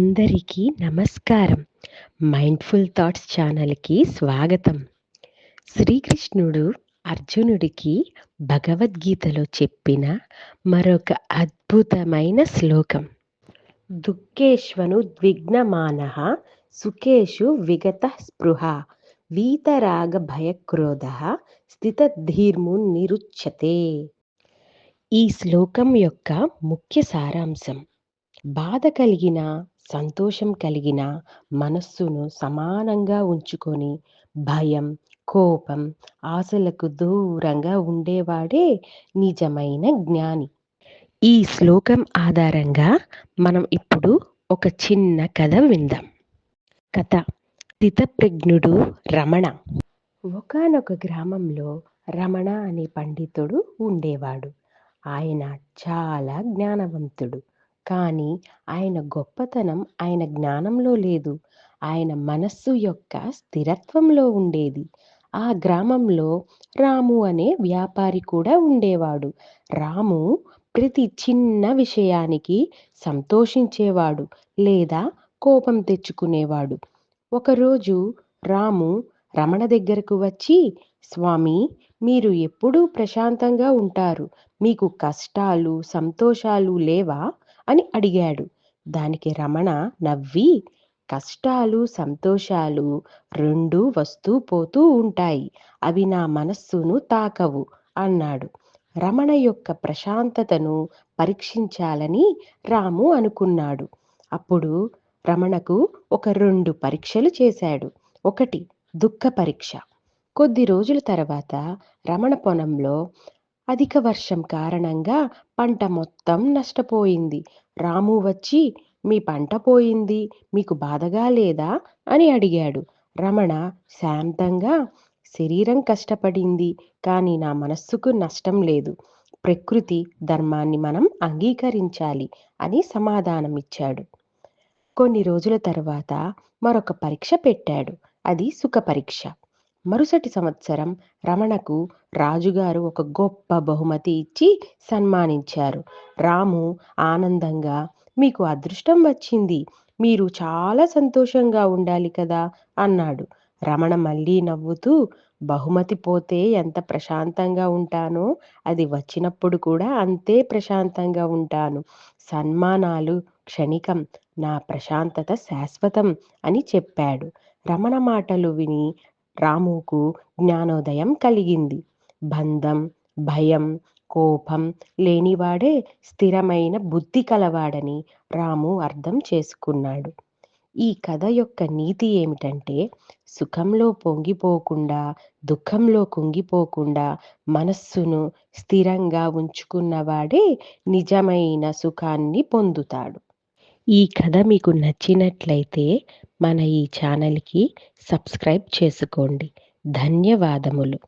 అందరికీ నమస్కారం. Mindful thoughts ఛానల్కి స్వాగతం. శ్రీకృష్ణుడు అర్జునుడికి భగవద్గీతలో చెప్పిన మరొక అద్భుతమైన శ్లోకం. దుఃఖేష్వను ద్విగ్నమాన సుఖేషు విగత స్పృహ వీతరాగ భయక్రోధ స్థితధీర్మున్ నిరుచ్యతే. ఈ శ్లోకం యొక్క ముఖ్య సారాంశం బాధ కలిగిన సంతోషం కలిగిన మనస్సును సమానంగా ఉంచుకొని భయం కోపం ఆశలకు దూరంగా ఉండేవాడే నిజమైన జ్ఞాని. ఈ శ్లోకం ఆధారంగా మనం ఇప్పుడు ఒక చిన్న కథ విందాం. కథ స్థితప్రజ్ఞుడు రమణ. ఒకానొక గ్రామంలో రమణ అనే పండితుడు ఉండేవాడు. ఆయన చాలా జ్ఞానవంతుడు. కానీ ఆయన గొప్పతనం ఆయన జ్ఞానంలో లేదు. ఆయన మనస్సు యొక్క స్థిరత్వంలో ఉండేది. ఆ గ్రామంలో రాము అనే వ్యాపారి కూడా ఉండేవాడు. రాము ప్రతి చిన్న విషయానికి సంతోషించేవాడు లేదా కోపం తెచ్చుకునేవాడు. ఒకరోజు రాము రమణ దగ్గరకు వచ్చి స్వామి మీరు ఎప్పుడూ ప్రశాంతంగా ఉంటారు. మీకు కష్టాలు సంతోషాలు లేవా? అని అడిగాడు. దానికి రమణ నవ్వి కష్టాలు సంతోషాలు రెండూ వస్తూ పోతూ ఉంటాయి. అవి నా మనస్సును తాకవు అన్నాడు. రమణ యొక్క ప్రశాంతతను పరీక్షించాలని రాము అనుకున్నాడు. అప్పుడు రమణకు ఒక రెండు పరీక్షలు చేశాడు. ఒకటి దుఃఖ పరీక్ష. కొద్ది రోజుల తర్వాత రమణ పొలంలో అధిక వర్షం కారణంగా పంట మొత్తం నష్టపోయింది. రాము వచ్చి మీ పంట పోయింది మీకు బాధగా లేదా? అని అడిగాడు. రమణ శాంతంగా శరీరం కష్టపడింది కానీ నా మనస్సుకు నష్టం లేదు. ప్రకృతి ధర్మాన్ని మనం అంగీకరించాలి అని సమాధానమిచ్చాడు. కొన్ని రోజుల తర్వాత మరొక పరీక్ష పెట్టాడు. అది సుఖ పరీక్ష మరుసటి సంవత్సరం రమణకు రాజుగారు ఒక గొప్ప బహుమతి ఇచ్చి సన్మానించారు. రాము ఆనందంగా మీకు అదృష్టం వచ్చింది. మీరు చాలా సంతోషంగా ఉండాలి కదా అన్నాడు. రమణ మళ్ళీ నవ్వుతూ బహుమతి పోతే ఎంత ప్రశాంతంగా ఉంటానో అది వచ్చినప్పుడు కూడా అంతే ప్రశాంతంగా ఉంటాను. సన్మానాలు క్షణికం నా ప్రశాంతత శాశ్వతం అని చెప్పాడు. రమణ మాటలు విని రాముకు జ్ఞానోదయం కలిగింది. బంధం భయం కోపం లేనివాడే స్థిరమైన బుద్ధి కలవాడని రాము అర్థం చేసుకున్నాడు. ఈ కథ యొక్క నీతి ఏమిటంటే సుఖంలో పొంగిపోకుండా దుఃఖంలో కుంగిపోకుండా మనస్సును స్థిరంగా ఉంచుకున్నవాడే నిజమైన సుఖాన్ని పొందుతాడు. ఈ కథ మీకు నచ్చినట్లయితే మన ఈ ఛానల్కి సబ్స్క్రైబ్ చేసుకోండి. ధన్యవాదములు.